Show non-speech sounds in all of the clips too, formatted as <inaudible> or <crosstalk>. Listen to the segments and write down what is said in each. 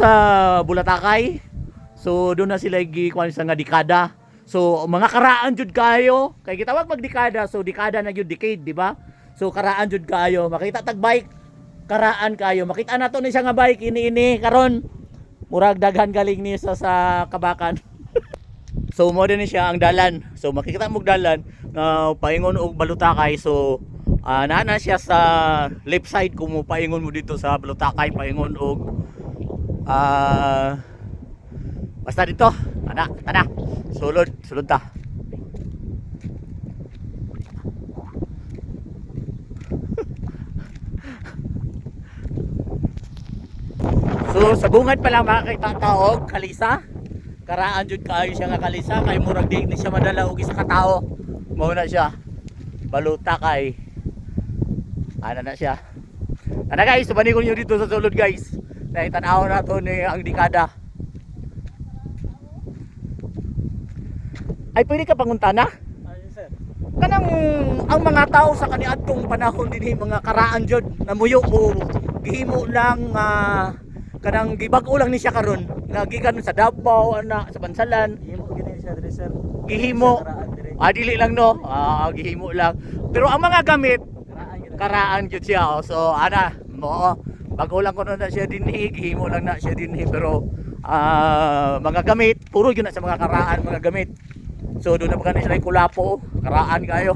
sa Bulatakay. So doon na sila gikuan sa nga dekada. So mga karaan jud kayo, kay gitawag mag dekada, so dekada na gyud decade, di ba? So karaan jud kayo, makita tag bike, karaan kayo. Makita na to ni siya nga bike ini-ini karon. Murag daghan galing ni sa sa kabakan. <laughs> so mo din siya ang dalan. So makikita mo dalan nga paingon og Balutakay. So naa na siya sa left side kung mo paingon mo dito sa Balutakay, paingon og ah basta dito. Tana, tana. Sulod, sulod ta. <laughs> So sa bungad pa lang makakita taog kalisa. Karaan jud kayo siya nga kalisa kay murag di ni siya madala og isa ka tawo. Mao na siya. Baluta kay. Ana na siya. Ana guys, subani ko niyo dito sa sulod guys. Dahil tanaw na to ni ang dekada. Ay pwede ka panguntana? Ayun sir. kanang ang mga tao sa kaniadtong panahon dinhi mga karaan jud namuyo mo gihimo lang ah, kanang gibag-o lang ni siya karon nga gikan sa Davao ana sa Bansalan Himo gini siya diri sir. gihimo ah dili lang no ah gihimo lang pero ang mga gamit Karaan jud siya oh. so ana mo bago lang ko na siya dinhi gihimo lang na siya dinhi pero ah mga gamit puro yun na sa mga karaan mga gamit. So doon na pa kanila sila kulapo karaan kayo.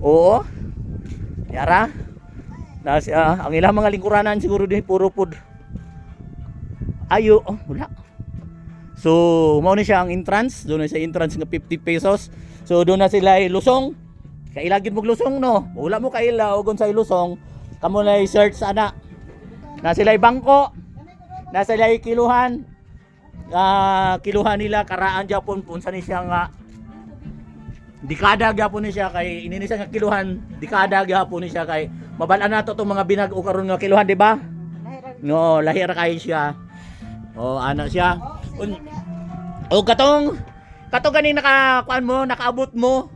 Oo. Yara na siya ang ilang mga lingkuranan siguro din puro pud ayo oh wala. So mao ni siya ang entrance doon na siya entrance nga 50 pesos. So doon na sila lusong. Kailagin mo lusong no? Wala mo kaila og unsay lusong kamo na search ana. Na sila bangko. Na sila kiluhan. Ah kiluhan nila karaan Japon punsa ni siya nga. Dekada gyapon ni siya kay ini ni siya nga kiluhan. Dekada gyapon ni siya kay mabalaan nato tong mga binag-o karon nga kiluhan di ba? No lahir kay siya. Oh ana siya. Un- o katong katong gani naka kuan mo nakaabot mo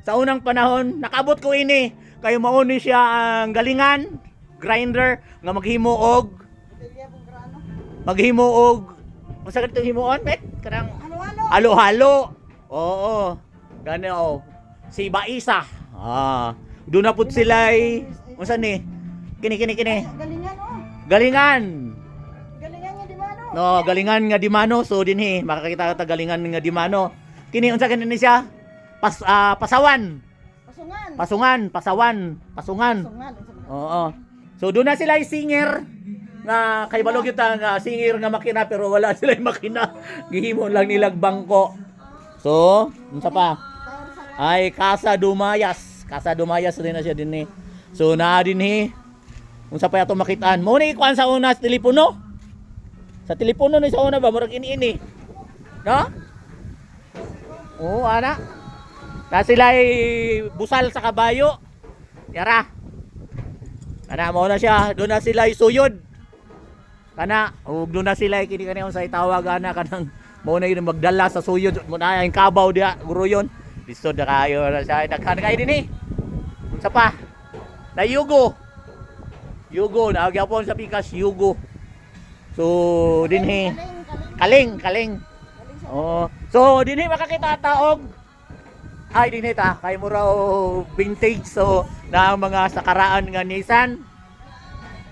sa unang panahon nakaabot ko ini kay mao ni siya ang galingan grinder nga maghimo og maghimo og unsa kadto himuon bet kanang halo-halo oo gani oh si Baisa ah doon na pud sila unsa ni kini kini kini Galingan oh. galingan Galingan nga di ba no? Galingan nga di mano. So dinhi makakita ta galingan nga di mano. Kini unsa kini ni siya? Pas ah, pasawan. Pasungan. Pasungan, pasawan, pasungan. Pasungan. Oo. So doon na sila yung singer nga kay balog yun ta nga singer nga makina pero wala <laughs> sila yung makina. Gihimo lang nilag bangko. So, unsa pa? Ay Casa Dumayas. Casa Dumayas rin na siya dinhi. So na dinhi. Unsa pa ato makitaan? Mo ni kuan sa una sa telepono. Sa telepono ni sa una ba murag ini-ini. No? Oo, ana. Na sila busal sa kabayo. Yara. Kana mo na siya, doon na sila isuyod. Kana, ug doon na sila kini kani sa itawag ana kanang mo na yun magdala sa suyod mo na yung kabaw dia guro yon. Lisod na kayo na siya daghan kay dinhi. Unsa pa? Na yugo. Yugo na gyapon sa pikas yugo. So dinhi kaling kaling. Oh. So dinhi makakita taog ay dinhi ta kay mo raw vintage so na mga sakaraan nga Nissan.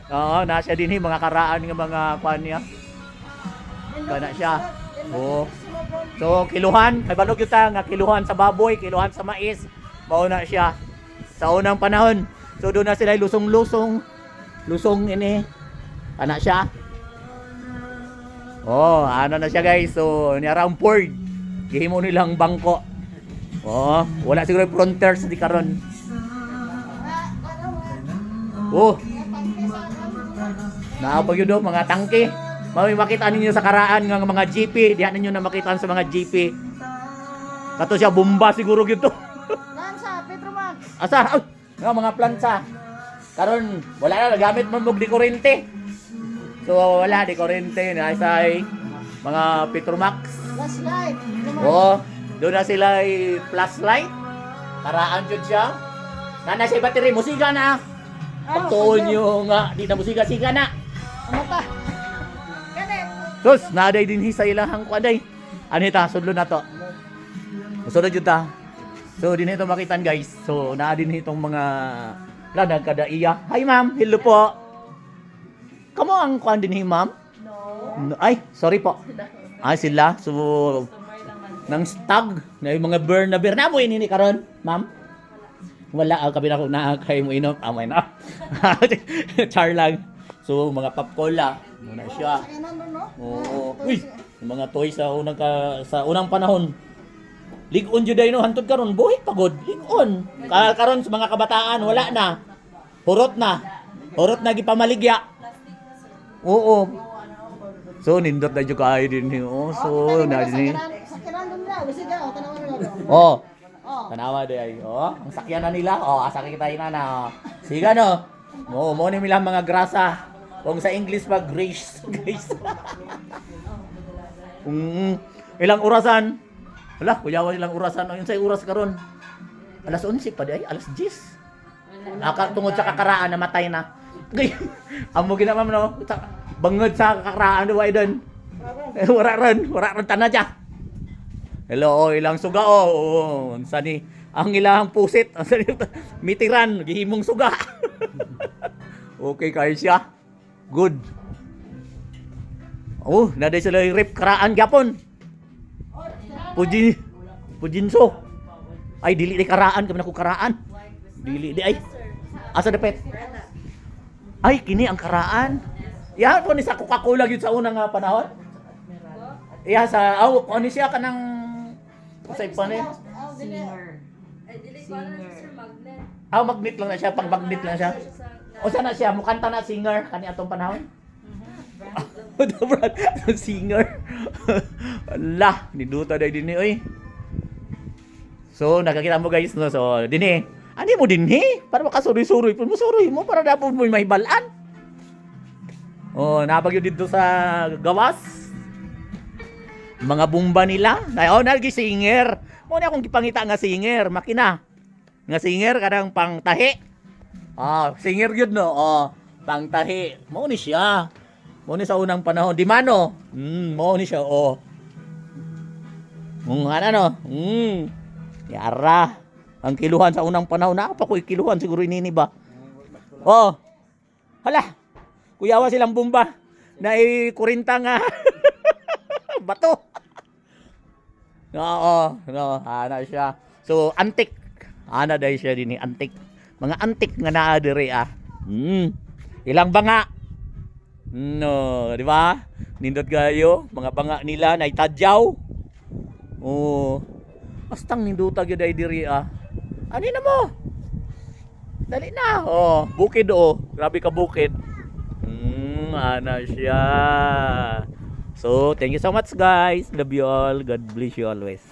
Oo, na siya dinhi mga karaan nga mga kwan niya. Kana siya. Oo. So kiluhan, kay balog yun ta nga kiluhan sa baboy, kiluhan sa mais. Mao na siya sa unang panahon. So doon na sila lusong-lusong. Lusong ini. Kana siya. Oh, ano na siya guys. So, ni around Ford. Gihimo nilang bangko. Oh, wala siguro yung frontiers di karon. Oh. Naapag yun do, mga tangke. Mami makita ninyo sa karaan nga mga GP. Diyan ninyo na makita sa mga GP. Kato siya bomba siguro gito. Lansa, Petromax. Asa? Ay, nga mga plansa. Karon wala na nagamit man mog di kurente. So wala di kurente na say mga Petromax. Last light. Oh, doon na sila ay plus light. Karaan jud siya. Na na siya battery musiga na. Pagtuon nyo nga di na musiga siga na. Amata. Ganit. Sus, naaday din hi sa ilahang kuaday. Ano ita, sudlo na to. Sunod yun ta. So, din ito makitan guys. So, naa din itong mga lanag kada iya. Hi ma'am, hello po. Kamo ang kuan din hi ma'am? No. Ay, sorry po. <laughs> Ah, sila. So, nang stag na yung mga burn na beer na mo ini karon, ma'am? Wala ang kabi na ko na kay mo inom. Amay na. <laughs> Char lang. So, mga pop cola. Muna siya. Oo. Ah, Uy, yung mga toys sa unang ka, sa unang panahon. Ligon jud no hantod karon buhi pagod. Ligon. Ka karon sa mga kabataan wala na. Hurot na. Hurot na gipamaligya. Oo. So nindot na jud kaayo din ni. Oh, so na din. ni. Sa kanan nun na. Bisig ka. O, tanawan mo. Oh, Oh. tanawa di ay. Oh, ang sakyan na nila. Oh, asa kita ina na. Oh. Sige no. Mo mo ni milang mga grasa. Kung sa English pa grace, <laughs> grace. Kung <laughs> ilang orasan. Wala, kuyawa ilang orasan. Yun sa oras karon. Alas 11 pa di ay, alas 10. Aka tungod sa kakaraan namatay na. <laughs> Amo gina ma'am no. Bangod sa kakaraan do ay doon. Wala ron, wala ron tana siya. Hello, oh, ilang suga oh. Oh, unsa ni ang ilang pusit, ang sani <laughs> mitiran, gihimong suga. <laughs> okay kay siya. Good. Oh, naday sila yung rip karaan gyapon. Pujin Pujinso. Ay dili di karaan kami nako karaan. Dili di ay. Asa dapet? Ay kini ang karaan. Ya ko ni sa Coca-Cola gyud sa unang panahon. Iya sa aw oh, ni siya kanang sa pa ni. Oh, ko alam sir magnet. Aw magnet lang na siya, pag magnet lang siya. O sana siya mukanta na singer kani atong panahon. <laughs> Brad, <laughs> singer. <laughs> Allah, niduta dai dinhi oy. So, nakakita mo guys no. So, dinhi. Ani mo dinhi? Para makasuri-suri pun mo suri mo para dapat mo mahibalan. Oh, napagyo dito sa gawas. Mga bumba nila. Ay, oh, nalgi singer. Mo na akong gipangita nga singer, makina. Nga singer kadang pangtahi. Ah, singer yun no. Oh, pangtahi. Mo ni siya. Mo ni sa unang panahon. Di mano. Hmm, mo ni siya. Oh. Kung ano no. Hmm. Yara. Ang kiluhan sa unang panahon. Na pa ko kiluhan siguro inini ba? Oh. Hala. Kuyawa silang bumba. Na ikurinta nga. <laughs> Bato. <laughs> Oo, no, ana siya. So, antik. Ana dahil siya din antik. Mga antik nga naa diri ah. Hmm. Ilang banga. No, di ba? Nindot gayo, mga banga nila na itadyaw. Oh. Astang ninduta gyud ay diri ah. Ani na mo? Dali na. Oh, bukid oh. Grabe ka bukid. Hmm, ana siya. So, thank you so much guys. Love you all. God bless you always.